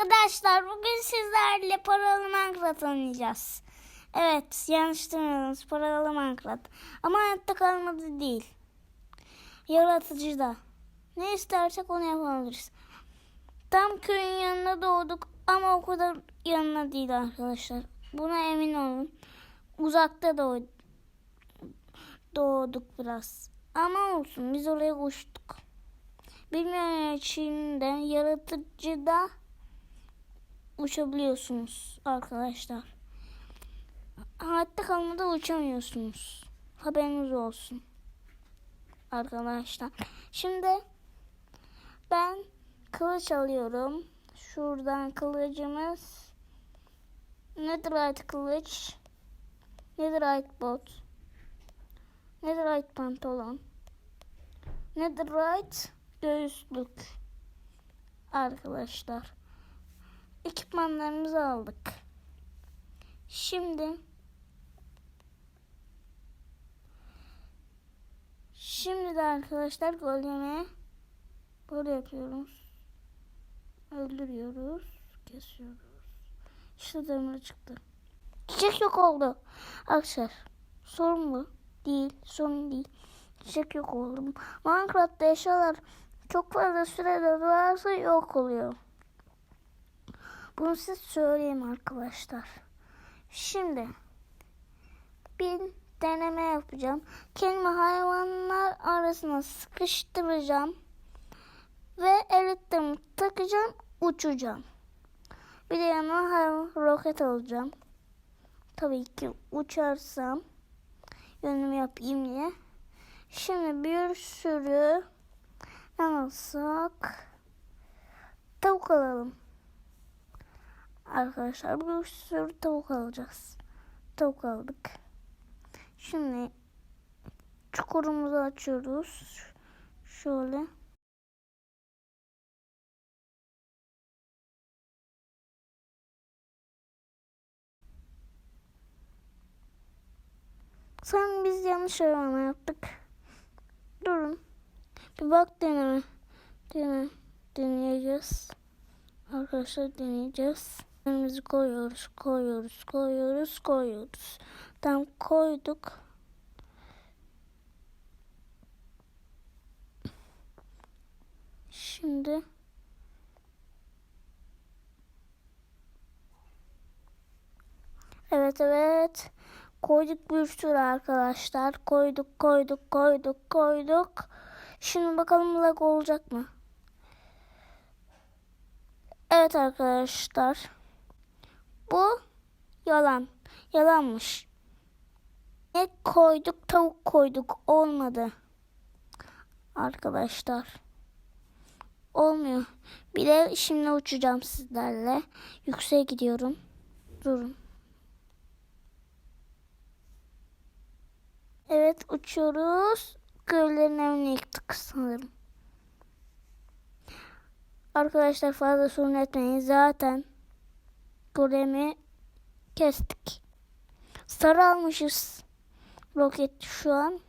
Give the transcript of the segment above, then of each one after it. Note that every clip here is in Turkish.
Arkadaşlar bugün sizlerle paralı Minecraft oynayacağız. Evet yanlış duymadınız paralı Minecraft. Ama hayatta kalmadı değil. Yaratıcıda. Ne istersek onu yapabiliriz. Tam köyün yanına doğduk ama o kadar yanına değil arkadaşlar. Buna emin olun. Uzakta doğ doğduk biraz. Ama olsun biz oraya uçtuk. Bilmeyen içinde yaratıcıda uçabiliyorsunuz arkadaşlar. Hayatta kalmada uçamıyorsunuz. Haberiniz olsun. Arkadaşlar. Şimdi ben kılıç alıyorum. Şuradan kılıcımız. Netherite kılıç. Netherite bot. Netherite pantolon. Netherite göğüslük. Arkadaşlar. Ekipmanlarımızı aldık. Şimdi Şimdi de arkadaşlar golemi böyle yapıyoruz. Öldürüyoruz. Kesiyoruz. İşte demir çıktı. Çiçek yok oldu. Arkadaşlar sorun mu? Değil. Sorun değil. Çiçek yok oldu. Minecraft'ta eşyalar çok fazla sürede durarsa yok oluyor. Bunu size söyleyeyim arkadaşlar. Şimdi bir deneme yapacağım. Kendimi hayvanlar arasına sıkıştıracağım. Ve elitlerimi takacağım. Uçacağım. Bir de yanıma hayvan roket alacağım. Tabii ki uçarsam yönümü yapayım diye. Şimdi bir sürü ne alsak tavuk alalım. Arkadaşlar bir sürü tavuk alacağız. Tavuk aldık. Şimdi çukurumuzu açıyoruz. Şöyle. Sen biz yanlış arama yaptık. Durun. Bir bak deneme. Dene. Deneyeceğiz. Arkadaşlar deneyeceğiz. Önümüzü koyuyoruz, koyuyoruz, koyuyoruz, koyuyoruz. Tam koyduk. Şimdi Evet evet. Koyduk bir sürü arkadaşlar. Koyduk koyduk koyduk koyduk. Şimdi bakalım lag olacak mı? Evet arkadaşlar. Bu yalan. Yalanmış. Ne koyduk tavuk koyduk. Olmadı. Arkadaşlar. Olmuyor. Bir de şimdi uçacağım sizlerle. Yükseğe gidiyorum. Durun. Evet uçuyoruz. Köylerin evini yıktık sanırım. Arkadaşlar fazla sorun etmeyin. Zaten golemi kestik. Sarı almışız. Roket şu an.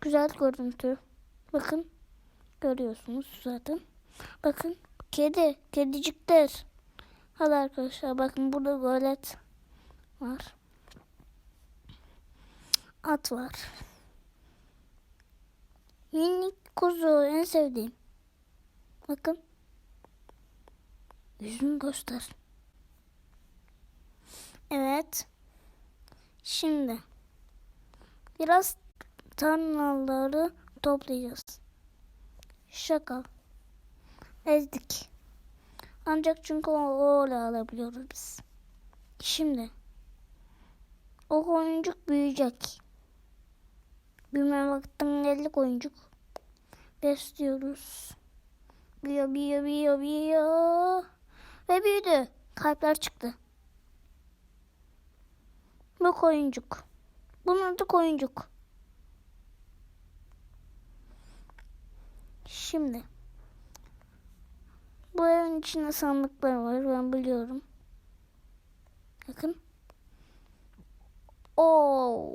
Güzel görüntü. Bakın. Görüyorsunuz zaten. Bakın. Kedi. Kedicikler. Hadi arkadaşlar bakın burada golet var. At var. Minik kuzu en sevdiğim. Bakın. Yüzünü göster. Evet. Şimdi biraz tarlaları toplayacağız. Şaka. Ezdik. Ancak çünkü o öyle alabiliyoruz biz. Şimdi o oyuncuk büyüyecek. Büyüme vaktin geldi oyuncuk. Besliyoruz. Büyüyor, büyüyor, büyüyor, büyüyor. Ve büyüdü. Kalpler çıktı. Bu koyuncuk. Bunun adı koyuncuk. Şimdi. Bu evin içinde sandıklar var. Ben biliyorum. Bakın. Oo.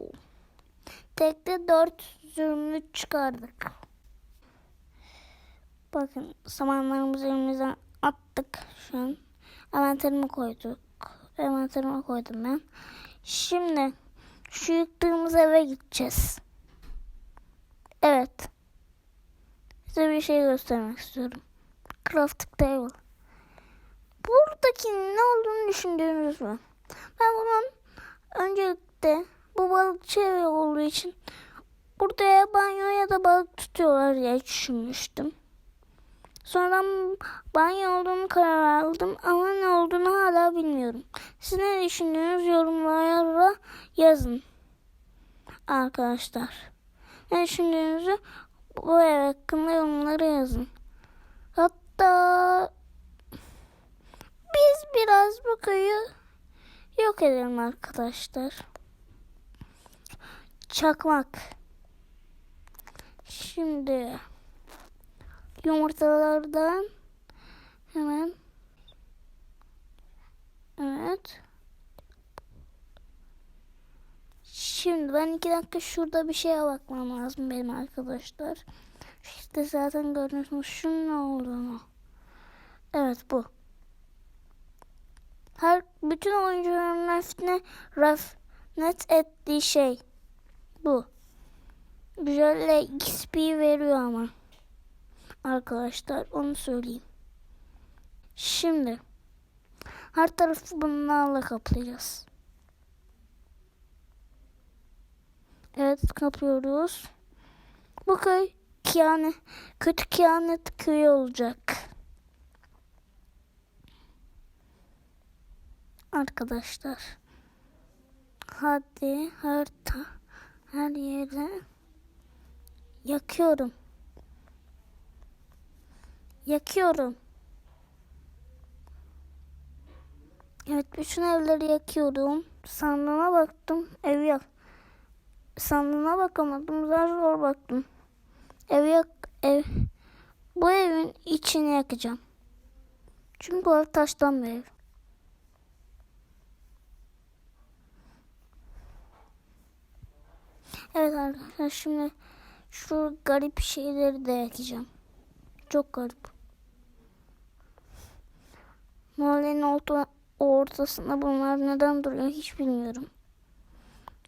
Tekte dört zümrüt çıkardık. Bakın samanlarımızı elimizden attık şu an. Envanterime koyduk. Envanterime koydum ben. Şimdi şu yıktığımız eve gideceğiz. Evet. Size bir şey göstermek istiyorum. Crafting table. Buradaki ne olduğunu düşündüğünüz mü? Ben bunun öncelikle bu balıkçı evi olduğu için burada ya banyo ya da balık tutuyorlar diye düşünmüştüm. Sonradan banyo olduğunu karar aldım ama ne olduğunu hala bilmiyorum. Siz ne düşündüğünüz yorumlara yazın. Arkadaşlar. Ne düşündüğünüzü bu ev hakkında yorumlara yazın. Hatta biz biraz bu köyü yok edelim arkadaşlar. Çakmak. Şimdi yumurtalardan hemen evet. Şimdi ben iki dakika şurada bir şeye bakmam lazım benim arkadaşlar. İşte zaten görüyorsunuz şunun ne olduğunu. Evet bu. Her bütün oyuncuların rafine raf net ettiği şey bu. Güzel XP veriyor ama. Arkadaşlar onu söyleyeyim. Şimdi her tarafı bunlarla kaplayacağız. Evet kapıyoruz. Bu köy kıyamet, kötü kıyamet köyü olacak. Arkadaşlar. Hadi her her yere yakıyorum. Yakıyorum. Evet bütün evleri yakıyorum. Sandığına baktım. Ev yak. Sandığına bakamadım. Zar zor baktım. Ev yak. Ev. Bu evin içini yakacağım. Çünkü o ev taştan bir ev. Evet arkadaşlar şimdi şu garip şeyleri de yakacağım. Çok garip. Mahallenin orta, ortasında bunlar neden duruyor hiç bilmiyorum.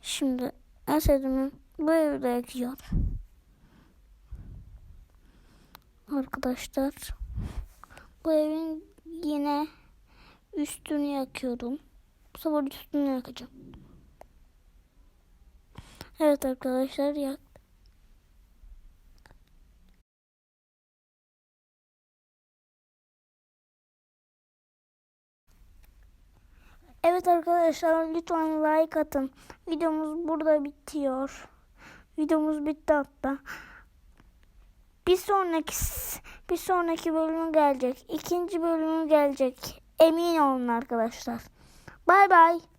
Şimdi en sevdiğim bu evi de yakacağım. Arkadaşlar bu evin yine üstünü yakıyorum. Bu sefer üstünü yakacağım. Evet arkadaşlar yak. Evet arkadaşlar lütfen like atın. Videomuz burada bitiyor. Videomuz bitti hatta. Bir sonraki bir sonraki bölümü gelecek. İkinci bölümü gelecek. Emin olun arkadaşlar. Bay bay.